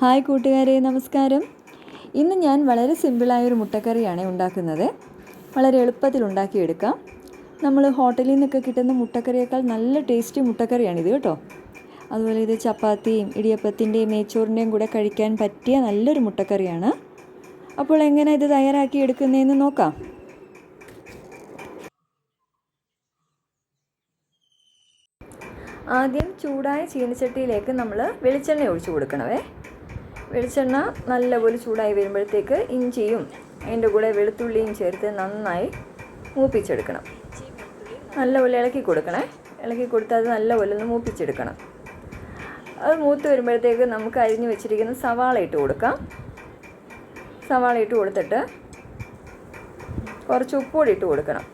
Hi കൂട്ടുകാരെ നമസ്കാരം. ഇന്ന് ഞാൻ വളരെ സിമ്പിളായ ഒരു മുട്ടക്കറിയാണ് ഉണ്ടാക്കുന്നത്. വളരെ എളുപ്പത്തിൽ ഉണ്ടാക്കിയെടുക്കാം. നമ്മൾ ഹോട്ടലിൽ നിന്നൊക്കെ കിട്ടുന്ന മുട്ടക്കറിയേക്കാൾ നല്ല ടേസ്റ്റി മുട്ടക്കറിയാണിത് കേട്ടോ. അതുപോലെ ഇത് ചപ്പാത്തിയും ഇടിയപ്പത്തിന്റെയും നെയ്ച്ചോറിന്റെയും കൂടെ കഴിക്കാൻ പറ്റിയ നല്ലൊരു മുട്ടക്കറിയാണ്. അപ്പോൾ എങ്ങനെ ഇത് തയ്യാറാക്കി എടുക്കുന്നതെന്ന് നോക്കാം. ആദ്യം ചൂടായ ചീനച്ചട്ടിയിലേക്ക് നമ്മൾ വെളിച്ചെണ്ണ ഒഴിച്ചു കൊടുക്കണമേ. വെളിച്ചെണ്ണ നല്ലപോലെ ചൂടായി വരുമ്പോഴത്തേക്ക് ഇഞ്ചിയും അതിന്റെ കൂടെ വെളുത്തുള്ളിയും ചേർത്ത് നന്നായി മൂപ്പിച്ചെടുക്കണം. നല്ലപോലെ ഇളക്കി കൊടുക്കണേ. ഇളക്കി കൊടുത്ത് അത് നല്ലപോലെ ഒന്ന് മൂപ്പിച്ചെടുക്കണം. അത് മൂത്ത് വരുമ്പോഴത്തേക്ക് നമുക്ക് അരിഞ്ഞു വെച്ചിരിക്കുന്ന സവാള ഇട്ട് കൊടുക്കാം. സവാള ഇട്ട് കൊടുത്തിട്ട് കുറച്ച് ഉപ്പുകൂടി ഇട്ട് കൊടുക്കണം.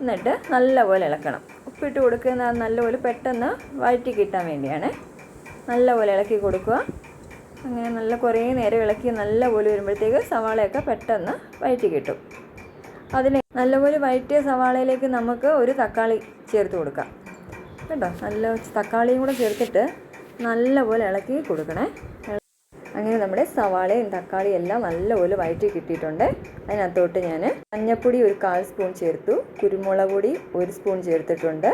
എന്നിട്ട് നല്ലപോലെ ഇളക്കണം. ഉപ്പിട്ട് കൊടുക്കുന്ന നല്ലപോലെ പെട്ടെന്ന് വഴറ്റി കിട്ടാൻ വേണ്ടിയാണ്. നല്ലപോലെ ഇളക്കി കൊടുക്കുക. അങ്ങനെ നല്ല കുറേ നേരം ഇളക്കി നല്ലപോലെ വരുമ്പോഴത്തേക്ക് സവാളയൊക്കെ പെട്ടെന്ന് വയറ്റി കിട്ടും. അതിന് നല്ലപോലെ വയറ്റിയ സവാളയിലേക്ക് നമുക്ക് ഒരു തക്കാളി ചേർത്ത് കൊടുക്കാം. കേട്ടോ? നല്ല തക്കാളിയും കൂടെ ചേർത്തിട്ട് നല്ലപോലെ ഇളക്കി കൊടുക്കണേ. അങ്ങനെ നമ്മുടെ സവാളയും തക്കാളിയും എല്ലാം നല്ലപോലെ വയറ്റി കിട്ടിയിട്ടുണ്ട്. അതിനകത്തോട്ട് ഞാൻ മഞ്ഞപ്പൊടി ഒരു കാൽ സ്പൂൺ ചേർത്തു. കുരുമുളക് പൊടി ഒരു സ്പൂൺ ചേർത്തിട്ടുണ്ട്.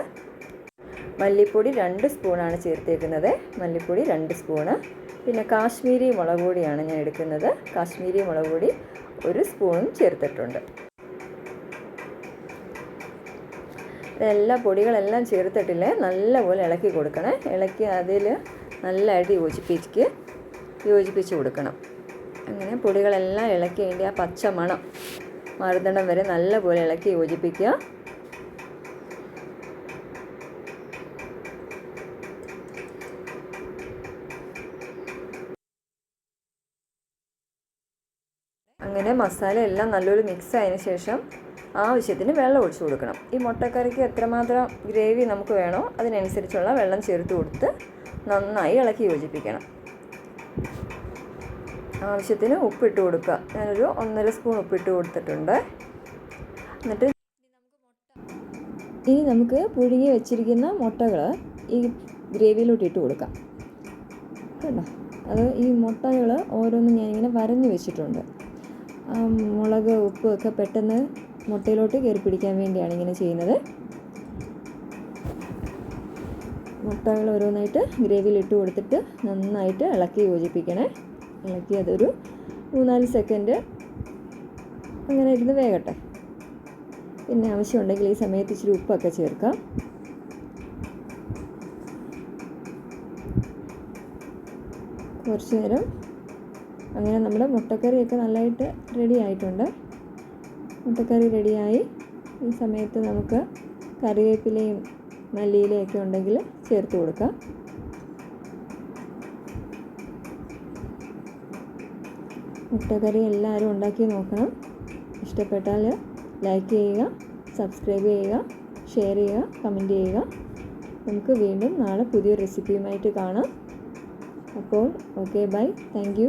മല്ലിപ്പൊടി രണ്ട് സ്പൂണാണ് ചേർത്തേക്കുന്നത്. മല്ലിപ്പൊടി രണ്ട് സ്പൂണ്. പിന്നെ കാശ്മീരി മുളക് പൊടിയാണ് ഞാൻ എടുക്കുന്നത്. കാശ്മീരി മുളക് പൊടി ഒരു സ്പൂണും ചേർത്തിട്ടുണ്ട്. എല്ലാ പൊടികളെല്ലാം ചേർത്തിട്ടില്ലേ? നല്ലപോലെ ഇളക്കി കൊടുക്കണേ. ഇളക്കി അതിൽ നല്ലതായിട്ട് യോജിപ്പിച്ച് യോജിപ്പിച്ച് കൊടുക്കണം. അങ്ങനെ പൊടികളെല്ലാം ഇളക്കി അതിന്റെ ആ പച്ച മണം മറുതണം വരെ നല്ലപോലെ ഇളക്കി യോജിപ്പിക്കുക. അങ്ങനെ മസാല എല്ലാം നല്ലൊരു മിക്സ് ആയതിന് ശേഷം ആവശ്യത്തിന് വെള്ളം ഒഴിച്ചു കൊടുക്കണം. ഈ മുട്ടക്കറിക്ക് എത്രമാത്രം ഗ്രേവി നമുക്ക് വേണോ അതിനനുസരിച്ചുള്ള വെള്ളം ചേർത്ത് കൊടുത്ത് നന്നായി ഇളക്കി യോജിപ്പിക്കണം. ആവശ്യത്തിന് ഉപ്പിട്ട് കൊടുക്കുക. ഞാനൊരു ഒന്നര സ്പൂൺ ഉപ്പിട്ട് കൊടുത്തിട്ടുണ്ട്. എന്നിട്ട് ഇനി നമുക്ക് പുഴുങ്ങി വെച്ചിരിക്കുന്ന മുട്ടകൾ ഈ ഗ്രേവിയിലോട്ട് ഇട്ട് കൊടുക്കാം. കേട്ടോ? അത് ഈ മുട്ടകൾ ഓരോന്നും ഞാനിങ്ങനെ വരഞ്ഞ് വെച്ചിട്ടുണ്ട്. മുളക് ഉപ്പ് ഒക്കെ പെട്ടെന്ന് മുട്ടയിലോട്ട് കയറി പിടിക്കാൻ വേണ്ടിയാണ് ഇങ്ങനെ ചെയ്യുന്നത്. മുട്ടകൾ ഓരോന്നായിട്ട് ഗ്രേവിയിൽ ഇട്ട് കൊടുത്തിട്ട് നന്നായിട്ട് ഇളക്കി യോജിപ്പിക്കണേ. ഇളക്കി അതൊരു മൂന്നാൽ സെക്കൻഡ് അങ്ങനെ ഇരുന്ന് വേകട്ടെ. പിന്നെ ആവശ്യമുണ്ടെങ്കിൽ ഈ സമയത്ത് ഇച്ചിരി ഉപ്പൊക്കെ ചേർക്കാം. കുറച്ച് നേരം അങ്ങനെ നമ്മുടെ മുട്ടക്കറിയൊക്കെ നല്ലതായിട്ട് റെഡി ആയിട്ടുണ്ട്. മുട്ടക്കറി റെഡിയായി ഈ സമയത്ത് നമുക്ക് കറിവേപ്പിലയും മല്ലിയിലയൊക്കെ ഉണ്ടെങ്കിൽ ചേർത്ത് കൊടുക്കാം. മുട്ടക്കറി എല്ലാവരും ഉണ്ടാക്കി നോക്കണം. ഇഷ്ടപ്പെട്ടാൽ ലൈക്ക് ചെയ്യുക സബ്സ്ക്രൈബ് ചെയ്യുക ഷെയർ ചെയ്യുക കമന്റ് ചെയ്യുക. നമുക്ക് വീണ്ടും നാളെ പുതിയൊരു റെസിപ്പിയുമായിട്ട് കാണാം. അപ്പോൾ ഓക്കെ ബൈ താങ്ക്